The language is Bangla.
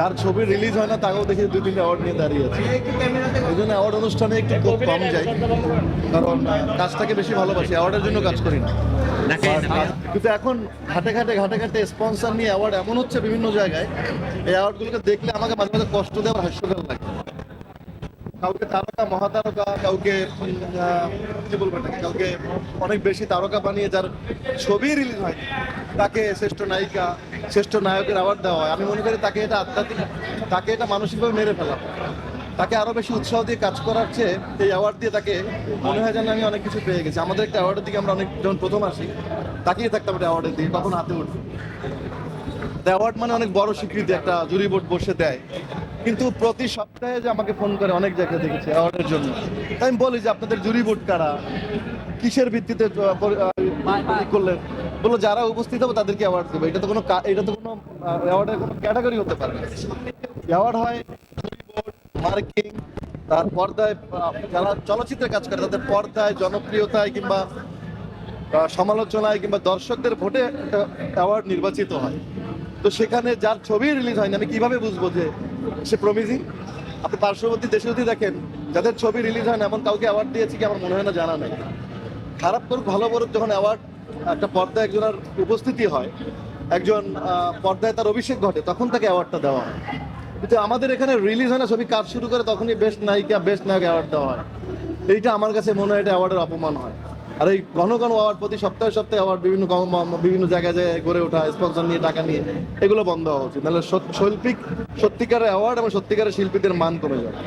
যার ছবি রিলিজ হয় না তাকেও দেখি দুই তিনটা অ্যাওয়ার্ড নিয়ে দাঁড়িয়ে আছে। এই জন্য অ্যাওয়ার্ড অনুষ্ঠানে একটু খুব কম যাই। কারণ কাজটাকে বেশি ভালোবাসি অ্যাওয়ার্ডের জন্য কাজ করি না। কিন্তু এখন ঘাটে ঘাটে ঘাটে ঘাটে স্পন্সার নিয়ে অ্যাওয়ার্ড এমন হচ্ছে বিভিন্ন জায়গায় এই অ্যাওয়ার্ডগুলোকে দেখলে আমাকে মাঝে মাঝে কষ্ট দেওয়ার হাস্যকর লাগে। কাউকে তারকা, মহাতারকা, কাউকে কি বলব এটাকে, কাউকে অনেক বেশি তারকা বানিয়ে যার ছবি রিলিজ হয়, তাকে শ্রেষ্ঠ নায়িকা, শ্রেষ্ঠ নায়কের অ্যাওয়ার্ড দেওয়া হয়। আমি মনে করি তাকে এটা আধ্যাত্মিক, তাকে এটা মানসিকভাবে মেরে ফেলা। তাকে আরও বেশি উৎসাহ দিয়ে কাজ করার চেয়ে এই অ্যাওয়ার্ড দিয়ে তাকে মনে হয় যেন আমি অনেক কিছু পেয়ে গেছি। আমাদের একটা অ্যাওয়ার্ডের দিকে আমরা অনেক যখন প্রথম আসি, তাকিয়ে থাকতাম একটা অ্যাওয়ার্ডের দিকে তখন হাতে উঠবে অ্যাওয়ার্ড মানে অনেক বড় স্বীকৃতি, একটা জুরি বোর্ড বসে দেয়। কিন্তু প্রতি সপ্তাহে যে আমাকে ফোন করে, অনেক জায়গায় দেখেছি অ্যাওয়ার্ডের জন্য। তাই আমি বলি যে আপনাদের জুরি বোর্ড কারা, কিসের ভিত্তিতে ই করলেন বলল, যারা উপস্থিত হবে তাদেরকে অ্যাওয়ার্ড দেবে। এটা তো কোনো এটা তো কোনো অ্যাওয়ার্ডের কোনো ক্যাটাগরি হতে পারে না। অ্যাওয়ার্ড হয় মার্কিং, তার পর্দায় যারা চলচ্চিত্রে কাজ করে, তাদের পর্দায় জনপ্রিয়তায় কিংবা সমালোচনায় কিংবা দর্শকদের ভোটে একটা অ্যাওয়ার্ড নির্বাচিত হয়। তো সেখানে যার ছবি রিলিজ হয়নি, আমি কীভাবে বুঝব যে সে প্রমিজিং আপনি পার্শ্ববর্তী দেশে যদি দেখেন, যাদের ছবি রিলিজ হয় না, এমন কাউকে অ্যাওয়ার্ড দিয়েছে কি আমার মনে হয় না জানা নাই। খারাপ করুক, ভালো করুক, যখন অ্যাওয়ার্ড একটা পর্দায় একজনের উপস্থিতি হয়, একজন পর্দায় তার অভিষেক ঘটে, তখন তাকে অ্যাওয়ার্ডটা দেওয়া হয়। কিন্তু আমাদের এখানে রিলিজ হয় না, ছবি কাজ শুরু করে তখনই বেস্ট নায়িকা বেস্ট নায়ক অ্যাওয়ার্ড দেওয়া হয়। এইটা আমার কাছে মনে হয় এটা অ্যাওয়ার্ডের অপমান হয়। আর এই ঘন ঘন আবার প্রতি সপ্তাহে সপ্তাহে আবার বিভিন্ন বিভিন্ন জায়গায় জায়গায় গড়ে ওঠা স্পন্সর নিয়ে, টাকা নিয়ে, এগুলো বন্ধ হওয়া উচিত। নাহলে শৈল্পিক সত্যিকারের অ্যাওয়ার্ড এবং সত্যিকারের শিল্পীদের মান কমে যাবে।